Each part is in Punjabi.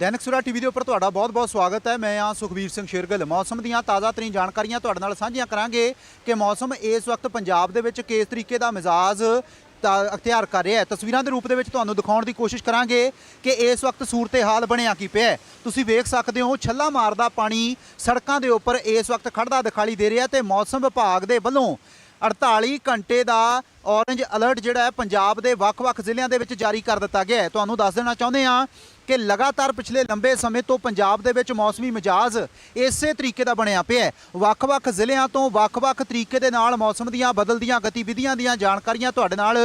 ਦੈਨਿਕ ਸੁਰਾ ਟੀਵੀ ਦੇ ਉੱਪਰ ਤੁਹਾਡਾ ਬਹੁਤ-ਬਹੁਤ ਸਵਾਗਤ ਹੈ। ਮੈਂ ਹਾਂ ਸੁਖਬੀਰ ਸਿੰਘ ਸ਼ੇਰਗਿੱਲ। ਮੌਸਮ ਦੀਆਂ ਤਾਜ਼ਾ ਤਰੀਨ ਜਾਣਕਾਰੀਆਂ ਤੁਹਾਡੇ ਨਾਲ ਸਾਂਝੀਆਂ ਕਰਾਂਗੇ ਕਿ ਮੌਸਮ ਇਸ ਵਕਤ ਪੰਜਾਬ ਦੇ ਵਿੱਚ ਕਿਸ ਤਰੀਕੇ ਦਾ ਮਿਜ਼ਾਜ ਤਾਂ ਅਖਤਿਆਰ ਕਰ ਰਿਹਾ ਹੈ। ਤਸਵੀਰਾਂ ਦੇ ਰੂਪ ਦੇ ਵਿੱਚ ਤੁਹਾਨੂੰ ਦਿਖਾਉਣ ਦੀ ਕੋਸ਼ਿਸ਼ ਕਰਾਂਗੇ ਕਿ ਇਸ ਵਕਤ ਸੂਰਤੇ ਹਾਲ ਬਣਿਆ ਕੀ ਪਿਆ ਤੁਸੀਂ ਵੇਖ ਸਕਦੇ ਹੋ ਛੱਲਾ ਮਾਰਦਾ ਪਾਣੀ ਸੜਕਾਂ ਦੇ ਉੱਪਰ ਇਸ ਵਕਤ ਖੜਦਾ ਦਿਖਾਈ ਦੇ ਰਿਹਾ ਤੇ ਮੌਸਮ ਵਿਭਾਗ ਦੇ ਵੱਲੋਂ 48 ਘੰਟੇ ਦਾ ਔਰੇਂਜ ਅਲਰਟ ਜਿਹੜਾ ਹੈ ਪੰਜਾਬ ਦੇ ਵੱਖ-ਵੱਖ ਜ਼ਿਲ੍ਹਿਆਂ ਦੇ ਵਿੱਚ ਜਾਰੀ ਕਰ ਦਿੱਤਾ ਗਿਆ ਹੈ। ਤੁਹਾਨੂੰ ਦੱਸ ਦੇਣਾ ਚਾਹੁੰਦੇ ਹਾਂ ਕਿ ਲਗਾਤਾਰ ਪਿਛਲੇ ਲੰਬੇ ਸਮੇਂ ਤੋਂ ਪੰਜਾਬ ਦੇ ਵਿੱਚ ਮੌਸਮੀ ਮਿਜਾਜ਼ ਇਸੇ ਤਰੀਕੇ ਦਾ ਬਣਿਆ ਪਿਆ ਹੈ। ਵੱਖ-ਵੱਖ ਜ਼ਿਲ੍ਹਿਆਂ ਤੋਂ ਵੱਖ-ਵੱਖ ਤਰੀਕੇ ਦੇ ਨਾਲ ਮੌਸਮ ਦੀਆਂ ਬਦਲਦੀਆਂ ਗਤੀਵਿਧੀਆਂ ਦੀਆਂ ਜਾਣਕਾਰੀਆਂ ਤੁਹਾਡੇ ਨਾਲ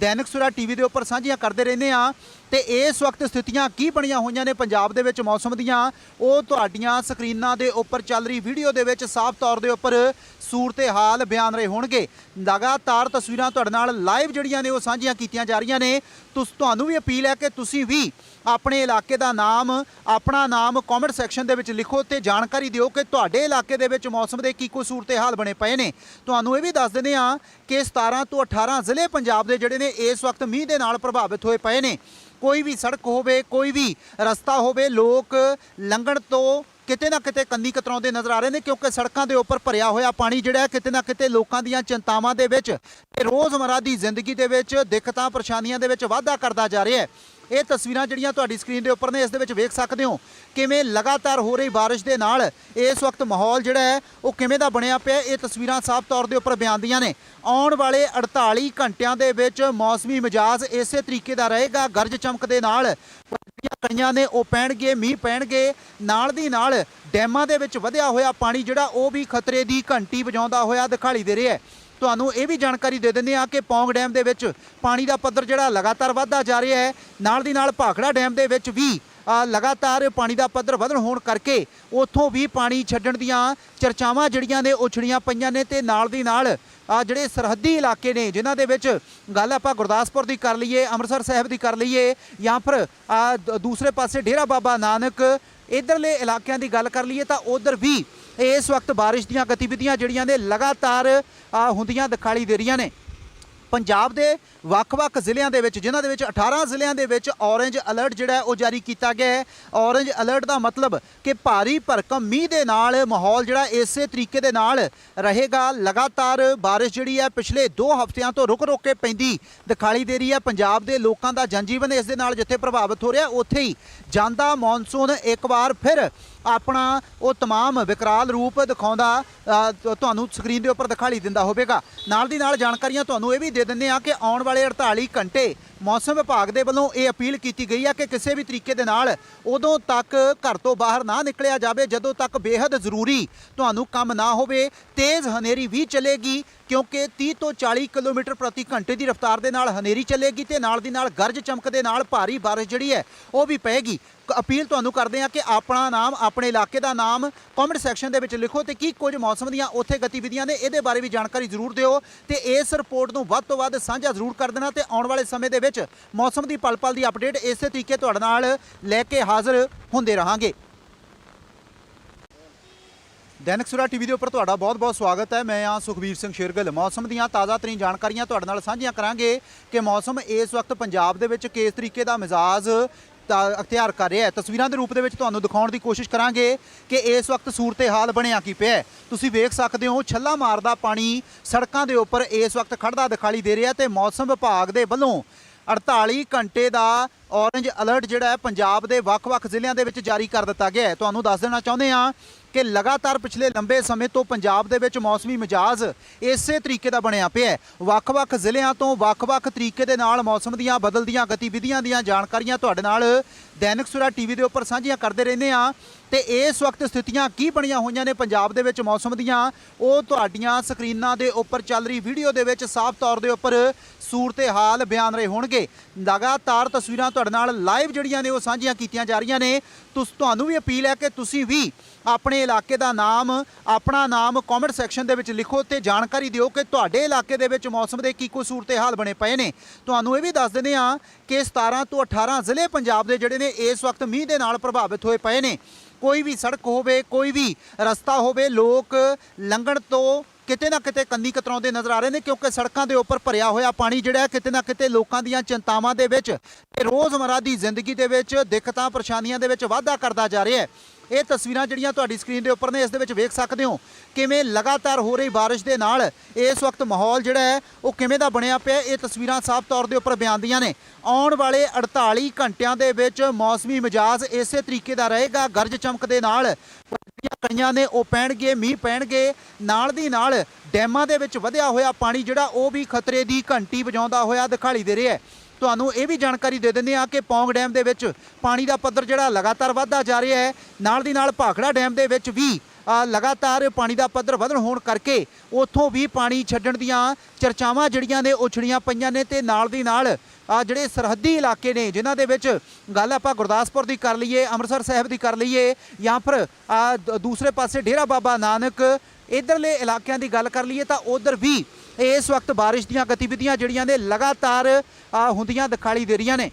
ਦੈਨਿਕ ਸੁਰਾ ਟੀਵੀ ਦੇ ਉੱਪਰ ਸਾਂਝੀਆਂ ਕਰਦੇ ਰਹਿੰਦੇ ਆ ਤੇ ਇਸ ਵਕਤ ਸਥਿਤੀਆਂ ਕੀ ਬਣੀਆਂ ਹੋਈਆਂ ਨੇ ਪੰਜਾਬ ਦੇ ਵਿੱਚ ਮੌਸਮ ਦੀਆਂ, ਉਹ ਤੁਹਾਡੀਆਂ ਸਕਰੀਨਾਂ ਦੇ ਉੱਪਰ ਚੱਲ ਰਹੀ ਵੀਡੀਓ ਦੇ ਵਿੱਚ ਸਾਫ਼ ਤੌਰ ਦੇ ਉੱਪਰ ਸੂਰਤ ਹਾਲ ਬਿਆਨ ਰਹੇ ਹੋਣਗੇ। ਲਗਾਤਾਰ ਤਸਵੀਰਾਂ ਤੁਹਾਡੇ ਨਾਲ ਲਾਈਵ ਜਿਹੜੀਆਂ ਨੇ ਉਹ ਸਾਂਝੀਆਂ ਕੀਤੀਆਂ ਜਾ ਰਹੀਆਂ ਨੇ। ਤੁਸ, ਤੁਹਾਨੂੰ ਵੀ ਅਪੀਲ ਹੈ ਕਿ ਤੁਸੀਂ ਵੀ ਆਪਣੇ ਇਲਾਕੇ ਦਾ ਨਾਮ, ਆਪਣਾ ਨਾਮ ਕਮੈਂਟ ਸੈਕਸ਼ਨ ਦੇ ਵਿੱਚ ਲਿਖੋ ਤੇ ਜਾਣਕਾਰੀ ਦਿਓ ਕਿ ਤੁਹਾਡੇ ਇਲਾਕੇ ਦੇ ਵਿੱਚ ਮੌਸਮ ਦੇ ਕੀ ਕੋਈ ਸੂਰਤੇ ਹਾਲ ਬਣੇ ਪਏ ਨੇ। ਤੁਹਾਨੂੰ ਇਹ ਵੀ ਦੱਸ ਦਿੰਦੇ ਆ ਕਿ 17 ਤੋਂ 18 ਜ਼ਿਲ੍ਹੇ ਪੰਜਾਬ ਦੇ ਜਿਹੜੇ ਨੇ ਇਸ ਵਕਤ ਮੀਂਹ ਦੇ ਨਾਲ ਪ੍ਰਭਾਵਿਤ ਹੋਏ ਪਏ ਨੇ। ਕੋਈ ਵੀ ਸੜਕ ਹੋਵੇ, ਕੋਈ ਵੀ ਰਸਤਾ ਹੋਵੇ, ਲੋਕ ਲੰਘਣ ਤੋਂ ਕਿਤੇ ਨਾ ਕਿਤੇ ਕੰਨੀ ਕਤਰਾਉਂਦੇ ਨਜ਼ਰ ਆ ਰਹੇ ਨੇ ਕਿਉਂਕਿ ਸੜਕਾਂ ਦੇ ਉੱਪਰ ਭਰਿਆ ਹੋਇਆ ਪਾਣੀ ਜਿਹੜਾ ਹੈ ਕਿਤੇ ਨਾ ਕਿਤੇ ਲੋਕਾਂ ਦੀਆਂ ਚਿੰਤਾਵਾਂ ਦੇ ਵਿੱਚ ਤੇ ਰੋਜ਼ਮਰਾ ਦੀ ਜ਼ਿੰਦਗੀ ਦੇ ਵਿੱਚ ਦਿੱਕਤਾਂ ਪਰੇਸ਼ਾਨੀਆਂ ਦੇ ਵਿੱਚ ਵਾਧਾ ਕਰਦਾ ਜਾ ਰਿਹਾ ਹੈ। ਇਹ ਤਸਵੀਰਾਂ ਜਿਹੜੀਆਂ ਤੁਹਾਡੀ ਸਕਰੀਨ ਦੇ ਉੱਪਰ ਨੇ, ਇਸ ਦੇ ਵਿੱਚ ਵੇਖ ਸਕਦੇ ਹੋ ਕਿਵੇਂ ਲਗਾਤਾਰ ਹੋ ਰਹੀ ਬਾਰਿਸ਼ ਦੇ ਨਾਲ ਇਸ ਵਕਤ ਮਾਹੌਲ ਜਿਹੜਾ ਹੈ ਉਹ ਕਿਵੇਂ ਦਾ ਬਣਿਆ ਪਿਆ ਇਹ ਤਸਵੀਰਾਂ ਸਾਫ਼ ਤੌਰ ਦੇ ਉੱਪਰ ਬਿਆਨ ਦੀਆਂ ਨੇ। ਆਉਣ ਵਾਲੇ 48 ਘੰਟਿਆਂ ਦੇ ਵਿੱਚ ਮੌਸਮੀ ਮਿਜਾਜ਼ ਇਸੇ ਤਰੀਕੇ ਦਾ ਰਹੇਗਾ। ਗਰਜ ਚਮਕ ਦੇ ਨਾਲ ਜਿਹੜੀਆਂ ਕਣੀਆਂ ਨੇ ਉਹ ਪੈਣਗੇ, ਮੀਂਹ ਪੈਣਗੇ, ਨਾਲ ਦੀ ਨਾਲ ਡੈਮਾਂ ਦੇ ਵਿੱਚ ਵਧਿਆ ਹੋਇਆ ਪਾਣੀ ਜਿਹੜਾ ਉਹ ਵੀ ਖਤਰੇ ਦੀ ਘੰਟੀ ਵਜਾਉਂਦਾ ਹੋਇਆ ਦਿਖਾਈ ਦੇ ਰਿਹਾ ਹੈ। ਤੁਹਾਨੂੰ ਇਹ ਵੀ ਜਾਣਕਾਰੀ ਦੇ ਦਿੰਦੇ ਆ ਕਿ ਪੌਂਗ ਡੈਮ ਦੇ ਵਿੱਚ ਪਾਣੀ ਦਾ ਪੱਧਰ ਜਿਹੜਾ ਲਗਾਤਾਰ ਵਧਦਾ ਜਾ ਰਿਹਾ ਹੈ। ਨਾਲ ਦੀ ਨਾਲ ਭਾਖੜਾ ਡੈਮ ਦੇ ਵਿੱਚ ਵੀ ਲਗਾਤਾਰ ਪਾਣੀ ਦਾ ਪੱਧਰ ਵਧਣ ਹੋਣ ਕਰਕੇ ਉੱਥੋਂ ਵੀ ਪਾਣੀ ਛੱਡਣ ਦੀਆਂ ਚਰਚਾਵਾਂ ਜਿਹੜੀਆਂ ਨੇ ਉਹ ਛਿੜੀਆਂ ਪਈਆਂ ਨੇ ਤੇ ਨਾਲ ਦੀ ਨਾਲ ਆ ਜਿਹੜੇ ਸਰਹੱਦੀ ਇਲਾਕੇ ਨੇ, ਜਿਨ੍ਹਾਂ ਦੇ ਵਿੱਚ ਗੱਲ ਆਪਾਂ ਗੁਰਦਾਸਪੁਰ ਦੀ ਕਰ ਲਈਏ, ਅੰਮ੍ਰਿਤਸਰ ਸਾਹਿਬ ਦੀ ਕਰ ਲਈਏ, ਜਾਂ ਫਿਰ ਦ- ਦੂਸਰੇ ਪਾਸੇ ਡੇਰਾ ਬਾਬਾ ਨਾਨਕ ਇਧਰਲੇ ਇਲਾਕਿਆਂ ਦੀ ਗੱਲ ਕਰ ਲਈਏ ਤਾਂ ਉਧਰ ਵੀ ਇਸ ਵਕਤ ਬਾਰਿਸ਼ ਦੀਆਂ ਗਤੀਵਿਧੀਆਂ ਜਿਹੜੀਆਂ ਨੇ ਲਗਾਤਾਰ ਹੁੰਦੀਆਂ ਦਿਖਾਈ ਦੇ ਰਹੀਆਂ ਨੇ। ਪੰਜਾਬ ਦੇ ਵੱਖ-ਵੱਖ ਜ਼ਿਲ੍ਹਿਆਂ ਦੇ ਵਿੱਚ ਜਿਨ੍ਹਾਂ ਦੇ ਵਿੱਚ 18 ਜ਼ਿਲ੍ਹਿਆਂ ਦੇ ਵਿੱਚ ਔਰੇਂਜ ਅਲਰਟ ਜਿਹੜਾ ਹੈ ਉਹ ਜਾਰੀ ਕੀਤਾ ਗਿਆ ਹੈ ਔਰੇਂਜ ਅਲਰਟ ਦਾ ਮਤਲਬ ਕਿ ਭਾਰੀ ਭਰਕਮ ਮੀਂਹ ਦੇ ਨਾਲ ਮਾਹੌਲ ਜਿਹੜਾ ਇਸੇ ਤਰੀਕੇ ਦੇ ਨਾਲ ਰਹੇਗਾ ਲਗਾਤਾਰ ਬਾਰਿਸ਼ ਜਿਹੜੀ ਹੈ ਪਿਛਲੇ 2 ਹਫ਼ਤਿਆਂ ਤੋਂ ਰੁਕ-ਰੁਕ ਕੇ ਪੈਂਦੀ ਦਿਖਾਈ ਦੇ ਰਹੀ ਹੈ ਪੰਜਾਬ ਦੇ ਲੋਕਾਂ ਦਾ ਜਨਜੀਵਨ ਇਸ ਦੇ ਨਾਲ ਜਿੱਥੇ ਪ੍ਰਭਾਵਿਤ ਹੋ ਰਿਹਾ ਉੱਥੇ ਹੀ ਜਾਂਦਾ ਮੌਨਸੂਨ ਇੱਕ ਵਾਰ ਫਿਰ ਆਪਣਾ ਉਹ तमाम ਵਿਕਰਾਲ ਰੂਪ ਦਿਖਾਉਂਦਾ ਅ, ਤ- ਤੁਹਾਨੂੰ ਸਕਰੀਨ ਦੇ ਉੱਪਰ ਦਿਖਾਈ ਦਿੰਦਾ ਹੋਵੇਗਾ ਨਾਲ ਦੀ ਨਾਲ ਜਾਣਕਾਰੀਆਂ ਤੁਹਾਨੂੰ ਇਹ ਵੀ ਦੇ ਦਿੰਦੇ ਆ ਕਿ ਆਉਣ ਵਾਲੇ 48 ਘੰਟੇ ਮੌਸਮ ਵਿਭਾਗ ਦੇ ਵੱਲੋਂ ਇਹ ਅਪੀਲ ਕੀਤੀ ਗਈ ਹੈ ਕਿ ਕਿਸੇ ਵੀ ਤਰੀਕੇ ਦੇ ਨਾਲ ਉਦੋਂ ਤੱਕ ਘਰ ਤੋਂ ਬਾਹਰ ਨਾ ਨਿਕਲਿਆ ਜਾਵੇ, ਜਦੋਂ ਤੱਕ ਬੇहद ਜ਼ਰੂਰੀ ਤੁਹਾਨੂੰ ਕੰਮ ਨਾ ਹੋਵੇ, ਤੇਜ਼ ਹਨੇਰੀ ਵੀ ਚੱਲੇਗੀ ਕਿਉਂਕਿ 30 ਤੋਂ 40 ਕਿਲੋਮੀਟਰ ਪ੍ਰਤੀ ਘੰਟੇ ਦੀ ਰਫ਼ਤਾਰ ਦੇ ਨਾਲ ਹਨੇਰੀ ਚੱਲੇਗੀ ਤੇ ਨਾਲ ਦੀ ਨਾਲ ਗਰਜ ਚਮਕ ਦੇ ਨਾਲ ਭਾਰੀ ਬਾਰਿਸ਼ ਜਿਹੜੀ ਹੈ, ਉਹ ਵੀ ਪਏਗੀ। ਅਪੀਲ ਤੁਹਾਨੂੰ ਕਰਦੇ ਆ ਕਿ ਆਪਣਾ ਨਾਮ, ਆਪਣੇ ਇਲਾਕੇ ਦਾ ਨਾਮ ਕਮੈਂਟ ਸੈਕਸ਼ਨ ਦੇ ਵਿੱਚ ਲਿਖੋ ਤੇ ਕੀ ਕੁਝ ਮੌਸਮ ਦੀਆਂ ਉੱਥੇ ਗਤੀਵਿਧੀਆਂ ਨੇ ਇਹਦੇ ਬਾਰੇ ਵੀ ਜਾਣਕਾਰੀ ਜ਼ਰੂਰ ਦਿਓ ਤੇ ਇਸ ਰਿਪੋਰਟ ਨੂੰ ਵੱਧ ਤੋਂ ਵੱਧ ਸਾਂਝਾ ਜ਼ਰੂਰ ਕਰ ਦੇਣਾ ਤੇ ਆਉਣ ਵਾਲੇ ਸਮੇਂ ਦੇ ਵਿੱਚ ਮੌਸਮ ਦੀ ਪਲ-ਪਲ ਦੀ ਅਪਡੇਟ ਇਸੇ ਤਰੀਕੇ ਤੁਹਾਡੇ ਨਾਲ ਲੈ ਕੇ ਹਾਜ਼ਰ ਹੁੰਦੇ ਰਹਾਂਗੇ। ਦੈਨਿਕ ਸੁਰਾ ਟੀਵੀ ਦੇ ਉੱਪਰ ਤੁਹਾਡਾ ਬਹੁਤ-ਬਹੁਤ ਸਵਾਗਤ ਹੈ। ਮੈਂ ਹਾਂ ਸੁਖਬੀਰ ਸਿੰਘ ਸ਼ੇਰਗਿੱਲ। ਮੌਸਮ ਦੀਆਂ ਤਾਜ਼ਾ ਤਰੀਨ ਜਾਣਕਾਰੀਆਂ ਤੁਹਾਡੇ ਨਾਲ ਸਾਂਝੀਆਂ ਕਰਾਂਗੇ ਕਿ ਮੌਸਮ ਇਸ ਵਕਤ ਪੰਜਾਬ ਦੇ ਵਿੱਚ ਕਿਸ ਤਰੀਕੇ ਦਾ ਮਿਜ਼ਾਜ ਤਾਂ ਅਖਤਿਆਰ ਕਰ ਰਿਹਾ ਹੈ। ਤਸਵੀਰਾਂ ਦੇ ਰੂਪ ਦੇ ਵਿੱਚ ਤੁਹਾਨੂੰ ਦਿਖਾਉਣ ਦੀ ਕੋਸ਼ਿਸ਼ ਕਰਾਂਗੇ ਕਿ ਇਸ ਵਕਤ ਸੂਰਤੇ ਹਾਲ ਬਣਿਆ ਕੀ ਪਿਆ ਤੁਸੀਂ ਵੇਖ ਸਕਦੇ ਹੋ ਛੱਲਾ ਮਾਰਦਾ ਪਾਣੀ ਸੜਕਾਂ ਦੇ ਉੱਪਰ ਇਸ ਵਕਤ ਖੜਦਾ ਦਿਖਾਈ ਦੇ ਰਿਹਾ ਤੇ ਮੌਸਮ ਵਿਭਾਗ ਦੇ ਵੱਲੋਂ 48 ਘੰਟੇ ਦਾ ਔਰੇਂਜ ਅਲਰਟ ਜਿਹੜਾ ਹੈ ਪੰਜਾਬ ਦੇ ਵੱਖ-ਵੱਖ ਜ਼ਿਲ੍ਹਿਆਂ ਦੇ ਵਿੱਚ ਜਾਰੀ ਕਰ ਦਿੱਤਾ ਗਿਆ ਹੈ। ਤੁਹਾਨੂੰ ਦੱਸ ਦੇਣਾ ਚਾਹੁੰਦੇ ਹਾਂ ਕਿ ਲਗਾਤਾਰ ਪਿਛਲੇ ਲੰਬੇ ਸਮੇਂ ਤੋਂ ਪੰਜਾਬ ਦੇ ਵਿੱਚ ਮੌਸਮੀ ਮਿਜਾਜ਼ ਇਸੇ ਤਰੀਕੇ ਦਾ ਬਣਿਆ ਪਿਆ ਹੈ। ਵੱਖ-ਵੱਖ ਜ਼ਿਲ੍ਹਿਆਂ ਤੋਂ ਵੱਖ-ਵੱਖ ਤਰੀਕੇ ਦੇ ਨਾਲ ਮੌਸਮ ਦੀਆਂ ਬਦਲਦੀਆਂ ਗਤੀਵਿਧੀਆਂ ਦੀਆਂ ਜਾਣਕਾਰੀਆਂ ਤੁਹਾਡੇ ਨਾਲ ਦੈਨਿਕ ਸੁਰਾ ਟੀਵੀ ਦੇ ਉੱਪਰ ਸਾਂਝੀਆਂ ਕਰਦੇ ਰਹਿੰਦੇ ਆ ਤੇ ਇਸ ਵਕਤ ਸਥਿਤੀਆਂ ਕੀ ਬਣੀਆਂ ਹੋਈਆਂ ਨੇ ਪੰਜਾਬ ਦੇ ਵਿੱਚ ਮੌਸਮ ਦੀਆਂ, ਉਹ ਤੁਹਾਡੀਆਂ ਸਕਰੀਨਾਂ ਦੇ ਉੱਪਰ ਚੱਲ ਰਹੀ ਵੀਡੀਓ ਦੇ ਵਿੱਚ ਸਾਫ਼ ਤੌਰ ਦੇ ਉੱਪਰ ਸੂਰਤ ਹਾਲ ਬਿਆਨ ਰਹੇ ਹੋਣਗੇ। ਲਗਾਤਾਰ ਤਸਵੀਰਾਂ ਤੁਹਾਡੇ ਨਾਲ ਲਾਈਵ ਜਿਹੜੀਆਂ ਨੇ ਉਹ ਸਾਂਝੀਆਂ ਕੀਤੀਆਂ ਜਾ ਰਹੀਆਂ ਨੇ। ਤੁਸ, ਤੁਹਾਨੂੰ ਵੀ ਅਪੀਲ ਹੈ ਕਿ ਤੁਸੀਂ ਵੀ ਆਪਣੇ ਇਲਾਕੇ ਦਾ ਨਾਮ, ਆਪਣਾ ਨਾਮ ਕਮੈਂਟ ਸੈਕਸ਼ਨ ਦੇ ਵਿੱਚ ਲਿਖੋ ਤੇ ਜਾਣਕਾਰੀ ਦਿਓ ਕਿ ਤੁਹਾਡੇ ਇਲਾਕੇ ਦੇ ਵਿੱਚ ਮੌਸਮ ਦੇ ਕੀ ਕੋਈ ਸੂਰਤੇ ਹਾਲ ਬਣੇ ਪਏ ਨੇ। ਤੁਹਾਨੂੰ ਇਹ ਵੀ ਦੱਸ ਦਿੰਦੇ ਆ ਕਿ 17 ਤੋਂ 18 ਜ਼ਿਲ੍ਹੇ ਪੰਜਾਬ ਦੇ ਜਿਹੜੇ ਨੇ ਇਸ ਵਕਤ ਮੀਂਹ ਦੇ ਨਾਲ ਪ੍ਰਭਾਵਿਤ ਹੋਏ ਪਏ ਨੇ। ਕੋਈ ਵੀ ਸੜਕ ਹੋਵੇ, ਕੋਈ ਵੀ ਰਸਤਾ ਹੋਵੇ, ਲੋਕ ਲੰਘਣ ਤੋਂ ਕਿਤੇ ਨਾ ਕਿਤੇ ਕੰਨੀ ਕਤਰਾਉਂਦੇ ਨਜ਼ਰ ਆ ਰਹੇ ਨੇ ਕਿਉਂਕਿ ਸੜਕਾਂ ਦੇ ਉੱਪਰ ਭਰਿਆ ਹੋਇਆ ਪਾਣੀ ਜਿਹੜਾ ਹੈ ਕਿਤੇ ਨਾ ਕਿਤੇ ਲੋਕਾਂ ਦੀਆਂ ਚਿੰਤਾਵਾਂ ਦੇ ਵਿੱਚ ਤੇ ਰੋਜ਼ਮਰਾ ਦੀ ਜ਼ਿੰਦਗੀ ਦੇ ਵਿੱਚ ਦਿੱਕਤਾਂ, ਪਰੇਸ਼ਾਨੀਆਂ ਦੇ ਵਿੱਚ ਵਾਧਾ ਕਰਦਾ ਜਾ ਰਿਹਾ ਹੈ। ਇਹ ਤਸਵੀਰਾਂ ਜਿਹੜੀਆਂ ਤੁਹਾਡੀ ਸਕਰੀਨ ਦੇ ਉੱਪਰ ਨੇ, ਇਸ ਦੇ ਵਿੱਚ ਵੇਖ ਸਕਦੇ ਹੋ ਕਿਵੇਂ ਲਗਾਤਾਰ ਹੋ ਰਹੀ ਬਾਰਿਸ਼ ਦੇ ਨਾਲ ਇਸ ਵਕਤ ਮਾਹੌਲ ਜਿਹੜਾ ਹੈ, ਉਹ ਕਿਵੇਂ ਦਾ ਬਣਿਆ ਪਿਆ ਇਹ ਤਸਵੀਰਾਂ ਸਾਫ਼ ਤੌਰ ਦੇ ਉੱਪਰ ਬਿਆਨਦੀਆਂ ਨੇ। ਆਉਣ ਵਾਲੇ 48 ਘੰਟਿਆਂ ਦੇ ਵਿੱਚ ਮੌਸਮੀ ਮਿਜਾਜ਼ ਇਸੇ ਤਰੀਕੇ ਦਾ ਰਹੇਗਾ। ਗਰਜ ਚਮਕ ਦੇ ਨਾਲ ਜਿਹੜੀਆਂ ਕਣੀਆਂ ਨੇ, ਉਹ ਪੈਣਗੇ, ਮੀਂਹ ਪੈਣਗੇ। ਨਾਲ ਦੀ ਨਾਲ ਡੈਮਾਂ ਦੇ ਵਿੱਚ ਵਧਿਆ ਹੋਇਆ ਪਾਣੀ ਜਿਹੜਾ, ਉਹ ਵੀ ਖਤਰੇ ਦੀ ਘੰਟੀ ਵਜਾਉਂਦਾ ਹੋਇਆ ਦਿਖਾਈ ਦੇ ਰਿਹਾ ਹੈ। ਤੁਹਾਨੂੰ ਇਹ ਵੀ ਜਾਣਕਾਰੀ ਦੇ ਦਿੰਦੇ ਆ ਕਿ ਪੌਂਗ ਡੈਮ ਦੇ ਵਿੱਚ ਪਾਣੀ ਦਾ ਪੱਧਰ ਜਿਹੜਾ ਲਗਾਤਾਰ ਵਧਦਾ ਜਾ ਰਿਹਾ ਹੈ। ਨਾਲ ਦੀ ਨਾਲ ਭਾਖੜਾ ਡੈਮ ਦੇ ਵਿੱਚ ਵੀ ਲਗਾਤਾਰ ਪਾਣੀ ਦਾ ਪੱਧਰ ਵਧਣ ਹੋਣ ਕਰਕੇ ਉੱਥੋਂ ਵੀ ਪਾਣੀ ਛੱਡਣ ਦੀਆਂ ਚਰਚਾਵਾਂ ਜਿਹੜੀਆਂ ਨੇ ਉਹ ਛਿੜੀਆਂ ਪਈਆਂ ਨੇ ਤੇ ਨਾਲ ਦੀ ਨਾਲ ਆ ਜਿਹੜੇ ਸਰਹੱਦੀ ਇਲਾਕੇ ਨੇ, ਜਿਨ੍ਹਾਂ ਦੇ ਵਿੱਚ ਗੱਲ ਆਪਾਂ ਗੁਰਦਾਸਪੁਰ ਦੀ ਕਰ ਲਈਏ, ਅੰਮ੍ਰਿਤਸਰ ਸਾਹਿਬ ਦੀ ਕਰ ਲਈਏ ਜਾਂ ਫਿਰ ਦ- ਦੂਸਰੇ ਪਾਸੇ ਡੇਰਾ ਬਾਬਾ ਨਾਨਕ, ਇਧਰਲੇ ਇਲਾਕਿਆਂ ਦੀ ਗੱਲ ਕਰ ਲਈਏ ਤਾਂ ਉਧਰ ਵੀ ਇਸ ਵਕਤ ਬਾਰਿਸ਼ ਦੀਆਂ ਗਤੀਵਿਧੀਆਂ ਜਿਹੜੀਆਂ ਨੇ ਲਗਾਤਾਰ ਹੁੰਦੀਆਂ ਦਿਖਾਈ ਦੇ ਰਹੀਆਂ ਨੇ।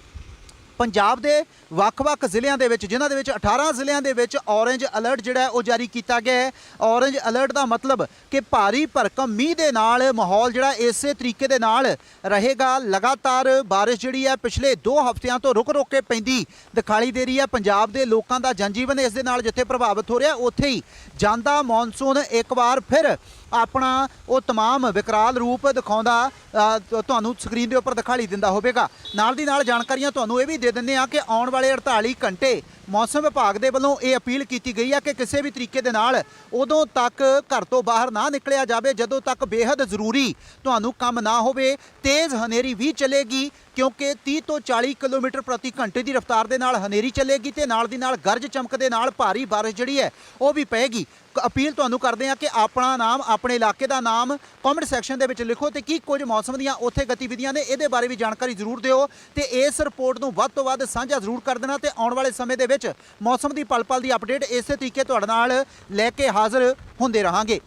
ਪੰਜਾਬ ਦੇ ਵੱਖ-ਵੱਖ ਜ਼ਿਲ੍ਹਿਆਂ ਦੇ ਵਿੱਚ ਜਿਨ੍ਹਾਂ ਦੇ ਵਿੱਚ 18 ਜ਼ਿਲ੍ਹਿਆਂ ਦੇ ਵਿੱਚ ਔਰੇਂਜ ਅਲਰਟ ਜਿਹੜਾ ਹੈ ਉਹ ਜਾਰੀ ਕੀਤਾ ਗਿਆ ਹੈ ਔਰੇਂਜ ਅਲਰਟ ਦਾ ਮਤਲਬ ਕਿ ਭਾਰੀ ਭਰਕਮ ਮੀਂਹ ਦੇ ਨਾਲ ਮਾਹੌਲ ਜਿਹੜਾ ਇਸੇ ਤਰੀਕੇ ਦੇ ਨਾਲ ਰਹੇਗਾ ਲਗਾਤਾਰ ਬਾਰਿਸ਼ ਜਿਹੜੀ ਹੈ ਪਿਛਲੇ 2 ਹਫ਼ਤਿਆਂ ਤੋਂ ਰੁਕ-ਰੁਕ ਕੇ ਪੈਂਦੀ ਦਿਖਾਈ ਦੇ ਰਹੀ ਹੈ ਪੰਜਾਬ ਦੇ ਲੋਕਾਂ ਦਾ ਜਨਜੀਵਨ ਇਸ ਦੇ ਨਾਲ ਜਿੱਥੇ ਪ੍ਰਭਾਵਿਤ ਹੋ ਰਿਹਾ ਉੱਥੇ ਹੀ ਜਾਂਦਾ ਮੌਨਸੂਨ ਇੱਕ ਵਾਰ ਫਿਰ ਆਪਣਾ ਉਹ तमाम ਵਿਕਰਾਲ ਰੂਪ ਦਿਖਾਉਂਦਾ ਅ, ਤ- ਤੁਹਾਨੂੰ ਸਕਰੀਨ ਦੇ ਉੱਪਰ ਦਿਖਾਈ ਦਿੰਦਾ ਹੋਵੇਗਾ ਨਾਲ ਦੀ ਨਾਲ ਜਾਣਕਾਰੀਆਂ ਤੁਹਾਨੂੰ ਇਹ ਵੀ ਦੇ ਦਿੰਦੇ ਆ ਕਿ ਆਉਣ ਵਾਲੇ 48 ਘੰਟੇ ਮੌਸਮ ਵਿਭਾਗ ਦੇ ਵੱਲੋਂ ਇਹ ਅਪੀਲ ਕੀਤੀ ਗਈ ਹੈ ਕਿ ਕਿਸੇ ਵੀ ਤਰੀਕੇ ਦੇ ਨਾਲ ਉਦੋਂ ਤੱਕ ਘਰ ਤੋਂ ਬਾਹਰ ਨਾ ਨਿਕਲਿਆ ਜਾਵੇ, ਜਦੋਂ ਤੱਕ ਬੇहद ਜ਼ਰੂਰੀ ਤੁਹਾਨੂੰ ਕੰਮ ਨਾ ਹੋਵੇ, ਤੇਜ਼ ਹਨੇਰੀ ਵੀ ਚੱਲੇਗੀ ਕਿਉਂਕਿ 30 ਤੋਂ 40 ਕਿਲੋਮੀਟਰ ਪ੍ਰਤੀ ਘੰਟੇ ਦੀ ਰਫ਼ਤਾਰ ਦੇ ਨਾਲ ਹਨੇਰੀ ਚੱਲੇਗੀ ਤੇ ਨਾਲ ਦੀ ਨਾਲ ਗਰਜ ਚਮਕ ਦੇ ਨਾਲ ਭਾਰੀ ਬਾਰਿਸ਼ ਜਿਹੜੀ ਹੈ, ਉਹ ਵੀ ਪਏਗੀ। ਅਪੀਲ ਤੁਹਾਨੂੰ ਕਰਦੇ ਆ ਕਿ ਆਪਣਾ ਨਾਮ, ਆਪਣੇ ਇਲਾਕੇ ਦਾ ਨਾਮ ਕਮੈਂਟ ਸੈਕਸ਼ਨ ਦੇ ਵਿੱਚ ਲਿਖੋ ਤੇ ਕੀ ਕੁਝ ਮੌਸਮ ਦੀਆਂ ਉੱਥੇ ਗਤੀਵਿਧੀਆਂ ਨੇ ਇਹਦੇ ਬਾਰੇ ਵੀ ਜਾਣਕਾਰੀ ਜ਼ਰੂਰ ਦਿਓ ਤੇ ਇਸ ਰਿਪੋਰਟ ਨੂੰ ਵੱਧ ਤੋਂ ਵੱਧ ਸਾਂਝਾ ਜ਼ਰੂਰ ਕਰ ਦੇਣਾ ਤੇ ਆਉਣ ਵਾਲੇ ਸਮੇਂ ਦੇ ਵਿੱਚ ਮੌਸਮ ਦੀ ਪਲ ਪਲ ਦੀ ਅਪਡੇਟ ਇਸੇ ਤਰੀਕੇ ਤੁਹਾਡੇ ਨਾਲ ਲੈ ਕੇ ਹਾਜ਼ਰ ਹੁੰਦੇ ਰਹਾਂਗੇ।